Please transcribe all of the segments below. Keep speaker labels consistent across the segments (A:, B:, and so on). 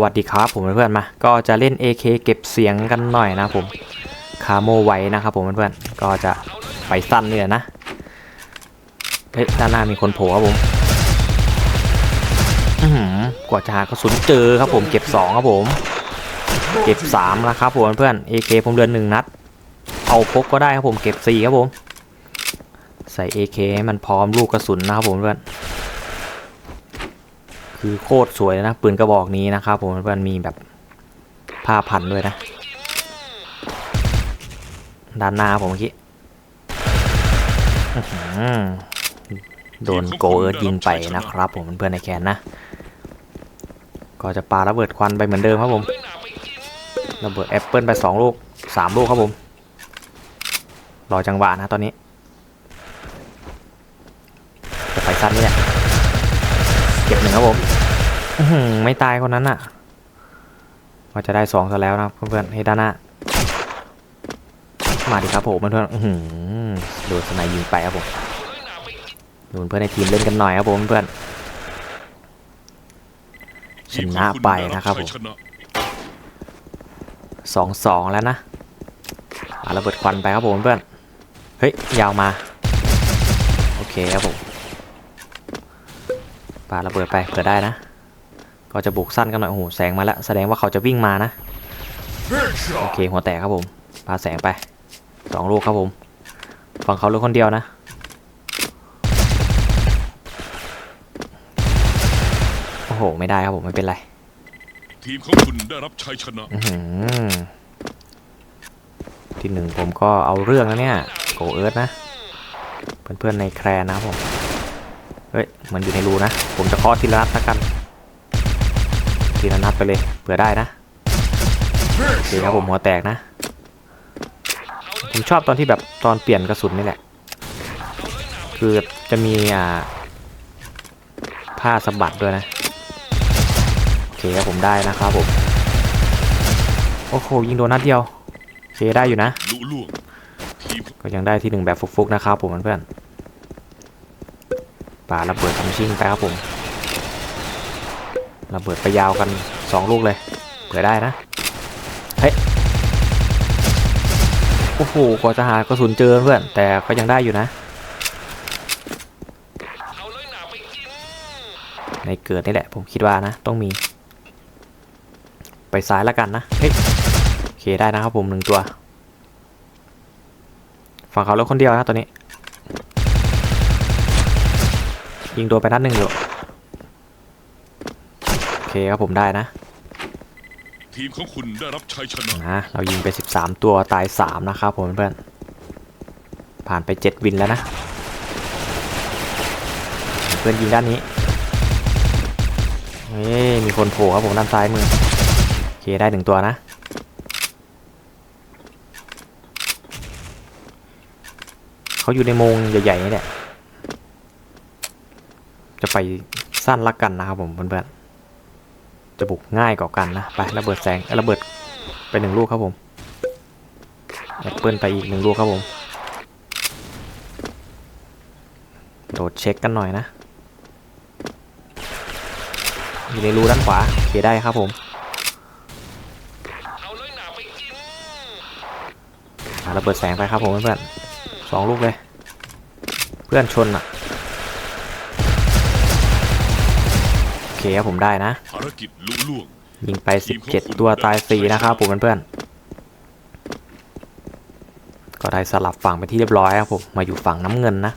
A: วัสดีครับผมเพื่อนๆมา ก็จะเล่น AK เก็บเสียงกันหน่อยนะผม คาโมไว้นะครับผมเพื่อนๆ ก็จะไปสั้นเนี่ยนะ เฮ้ยด้านหน้ามีคนโผล่ครับผม อื้อหือกว่าจะหากระสุนเจอครับผมเก็บ2ครับผม เก็บ3นะครับผมเพื่อน AK ผมเดือนหนึ่งนัด เอาพกก็ได้ครับผมเก็บ4ครับผม ใส่ AK ให้มันพร้อมลูกกระสุนนะครับผมเพื่อน คือโคตรสวยเลยนะ ปืนกระบอกนี้นะครับผมมันมีแบบผ้าพันด้วยนะ ด้านหน้าผมเมื่อกี้โดนโกเอิร์ดยิงไปนะครับ ผมเพื่อนในแคนนะ ก็จะปาระเบิดควันไปเหมือนเดิมครับผม ระเบิดแอปเปิลไปสองลูกสามลูกครับผม รอจังหวะนะตอนนี้ จะไปสั้นนี่แหละเก็บหนึ่งครับผม ไม่ตายคนนั้นอะว่าจะได้สองซะแล้วนะเพื่อนๆให้ด้านหน้ามาดิครับผมเพื่อนๆอือหือโดนสไนยิงไปครับผมดนเพื่อนในทีมเล่นกันหน่อยครับผมเพื่อนชนะไปนะครับผมสองสองแล้วนะปาระเบิดควันไปครับผมเพื่อน เฮ้ย ยาวมา โอเคครับผมปาระเบิดไปเผื่อได้นะ ก็จะบุกสั้นกันหน่อยโอ้โหแสงมาแล้วแสดงว่าเขาจะวิ่งมานะโอเคหัวแตกครับผมปาแสงไปสองลูกครับผมฝั่งเขาเหลือคนเดียวนะโอ้โหไม่ได้ครับผมไม่เป็นไร
B: ทีมของคุณได้รับชัยชนะ
A: อื้อหือที่หนึ่งผมก็เอาเรื่องแล้วเนี่ยโกเอิร์ธนะเพื่อนๆในแครนนะครับผมเฮ้ยมันอยู่ในรูนะ ผมจะเคาะทีละนัดละกัน ทีละนัดไปเลย เผื่อได้นะโอเคครับผมหัวแตกนะ ผมชอบตอนที่แบบตอนเปลี่ยนกระสุนนี่แหละ คือจะมีอ่าผ้าสะบัดด้วยนะ โอเคครับผมได้นะครับผม โอ้โหยิงโดนนัดเดียวโอเคได้อยู่นะ ก็ยังได้ที่หนึ่งแบบฟุกๆนะครับผมเพื่อนๆป่าระเบิดทำชิ่งไปครับผม ระเบิดไปยาวกันสองลูกเลยเผื่อได้นะ เฮ้ย โอ้โหกว่าจะหากระสุนเจอเพื่อน แต่ก็ยังได้อยู่นะ ในเกิดนี่แหละ ผมคิดว่านะ ต้องมี ไปซ้ายแล้วกันนะ เฮ้ย โอเคได้นะครับผมหนึ่งตัว ฝั่งเขาแล้วคนเดียวนะตัวนี้ ยิงโดนไปนัดหนึ่งอยู่ เคครับผมได้นะ
B: ทีมของคุณได้รับชัยชนะ
A: นะเรายิงไป 13 ตัวตาย 3 นะครับผมเพื่อนผ่านไป 7 วินแล้วนะ เพื่อนยิงด้านนี้เฮ้ยมีคนโผล่ครับผมด้านซ้ายมือโอเคได้หนึ่งตัวนะ เขาอยู่ในโมงใหญ่ๆนี่แหละจะไปสั้นละกันนะครับผมเพื่อนๆ จะบุกง่ายกว่ากันนะไประเบิดแสงเอ้ยระเบิดไปหนึ่งลูกครับผมแอปเปิลไปอีกหนึ่งลูกครับผมโดดเช็คกันหน่อยนะอยู่ในรูด้านขวาโอเคได้ครับผมระเบิดแสงไปครับผมเพื่อนสองลูกเลย เพื่อนชนอะ เคครับผมได้นะ
B: ภารกิจลุล่วง
A: ยิงไป 17 ตัวตาย4นะครับผมเพื่อนๆก็ได้สลับฝั่งไปนที่เรียบร้อยครับผมมาอยู่ฝั่งน้ำเงินนะ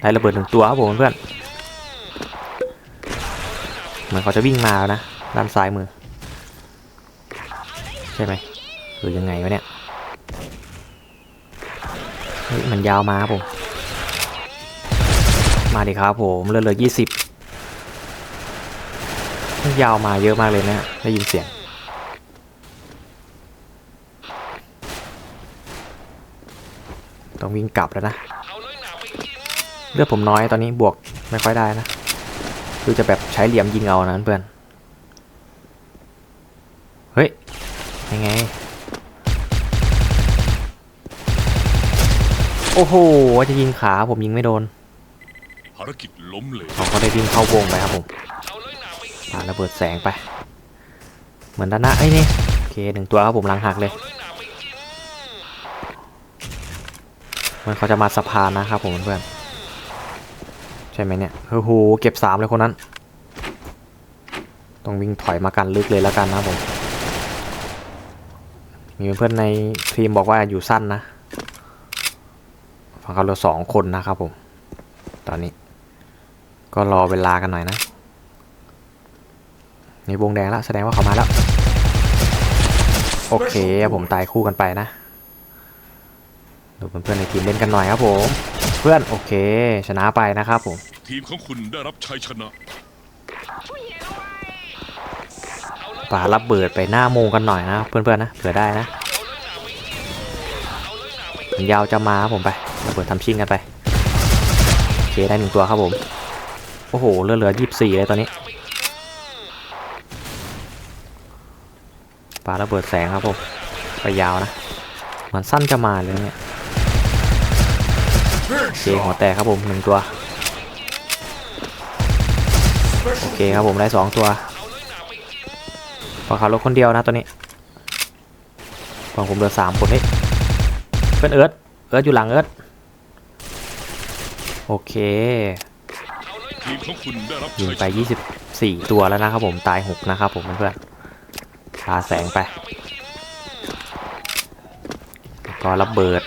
A: ได้ระเบิดหนึ่งตัวครับผมเพื่อนๆเหมือนเขาจะวิ่งมาแล้วนะ ด้านซ้ายมือ ใช่ไหมหรือยังไงวะเนี่ยเฮ้ยมันยาวมาครับผม มาดิครับผมเลือดเหลือ20 ยาวมาเยอะมากเลยนะได้ยินเสียง ต้องวิ่งกลับแล้วนะเลือดผมน้อยตอนนี้บวกไม่ค่อยได้นะคือจะแบบใช้เหลี่ยมยิงเอานะเพื่อน เฮ้ยยังไง โอ้โหว่าจะยิงขาผมยิงไม่โดน
B: ภารกิจล้มเหลว
A: เขาก็ได้วิ่งเข้าวงไปครับผม ปาระเบิดแสงไป เหมือนด้านหน้าไอ้นี่โอเคหนึ่งตัวครับผมหลังหักเลยมันเขาจะมาสะพานนะครับผมเพื่อนใช่ไหมเนี่ยโอ้โหเก็บสามเลยคนนั้นต้องวิ่งถอยมากันลึกเลยแล้วกันนะผมมีเพื่อนในทีมบอกว่าอยู่สั้นนะฝั่งเขาเหลือสองคนนะครับผม ตอนนี้ก็รอเวลากันหน่อยนะ ในวงแดงแล้วแสดงว่าเขามาแล้ว โอเคผมตายคู่กันไปนะดูเพื่อนๆในทีมเล่นกันหน่อยครับผม เพื่อนโอเค ชนะไปนะครับผม
B: ทีมของคุณได้รับชัยชนะ
A: ป่ารับเบิดไปหน้าโมงกันหน่อยนะเพื่อนๆนะเผื่อได้นะถึงยาวจะมาครับผมไประเบิดทำชิ่งกันไปโอเคได้หนึ่งตัวครับผมโอ้โหเหลือเหลือยี่สิบสี่เลยตอนนี้ ป่าระเบิดแสงครับผมไปยาวนะ มันสั้นจะมาเลยเนี่ยเคหัวแตกครับผมหนึ่งตัว โอเคครับผมได้สองตัวพอเขาลดคนเดียวนะตัวนี้พอผมเหลือสามคนเฮ้ยเป็นเอิร์ธเอิร์ธอยู่หลังเอิร์ธโอเค
B: ทีมของได้รับ
A: ยิงไป 24 ตัวแล้วนะครับผมตาย 6 นะครับผมเพื่อน ๆพาแสงไปก็ระเบิด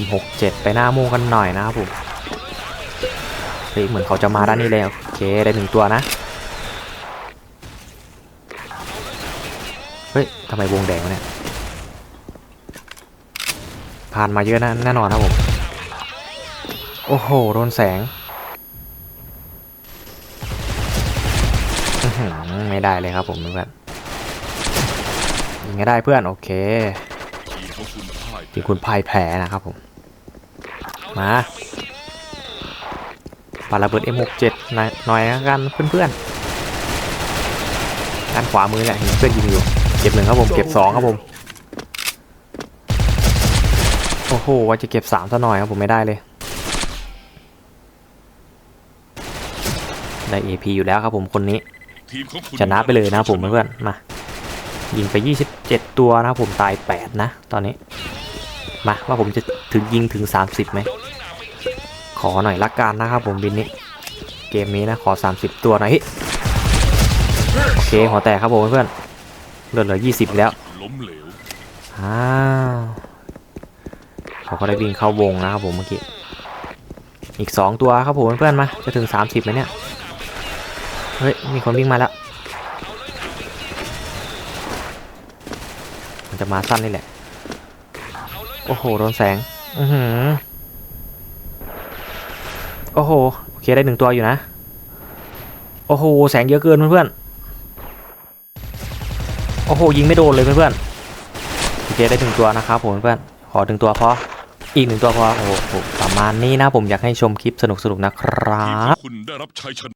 A: M67 ไปหน้ามงกันหน่อยนะครับผมเฮ้ยเหมือนเขาจะมาด้านนี้แล้วโอเคได้หนึ่งตัวนะ เฮ้ยทำไมวงแดงวะเนี่ย ผ่านมาเยอะนะแน่นอนครับผม โอ้โห โดนแสง ไม่ได้เลยครับผมเพื่อน ยิงไม่ได้เพื่อนโอเค
B: ทีมของคุณพ่าย
A: ทีมคุณพ่ายแพ้นะครับผม มาปาระเบิด M67 หน่อยหน่อยนะกันเพื่อนๆด้านขวามือเนี่ยเห็นเพื่อนยิงอยู่เก็บหนึ่งครับผมเก็บสองครับผมโอ้โหว่าจะเก็บสามซะหน่อยครับผมไม่ได้เลยได้ AP อยู่แล้วครับผมคนนี้
B: ทีมของคุณ
A: ชนะไปเลยนะครับผมเพื่อนๆมา ยิงไป 27 ตัวนะครับผมตาย 8 นะ ตอนนี้ มาว่าผมจะถึงยิงถึง 30ไหม ขอหน่อยละกันนะครับผมบินนี้ เกมนี้นะ ขอ 30 ตัวหน่อย โอเค หัวแตกครับผมเพื่อนเหลือเหลือ 20 แล้วอ้าวเขาก็ได้วิ่งเข้าวงนะครับผมเมื่อกี้ อีก 2 ตัวครับผมเพื่อนมา จะถึง 30ไหมเนี่ย เฮ้ย มีคนวิ่งมาแล้ว มัน จะมาสั้นนี่แหละ โอ้โห โดนแสง อือหือ โอ้โห โอเคได้หนึ่งตัวอยู่นะ โอ้โห แสงเยอะเกินเพื่อนๆ โอ้โห ยิงไม่โดนเลยเพื่อนๆ โอเคได้หนึ่งตัวนะครับผมเพื่อนๆขอหนึ่งตัวพออีกหนึ่งตัวพอโอ้โห ประมาณนี้นะผมอยากให้ชมคลิปสนุกๆนะครั
B: ทีมข
A: บ
B: องคุณได้รับชัยชนะ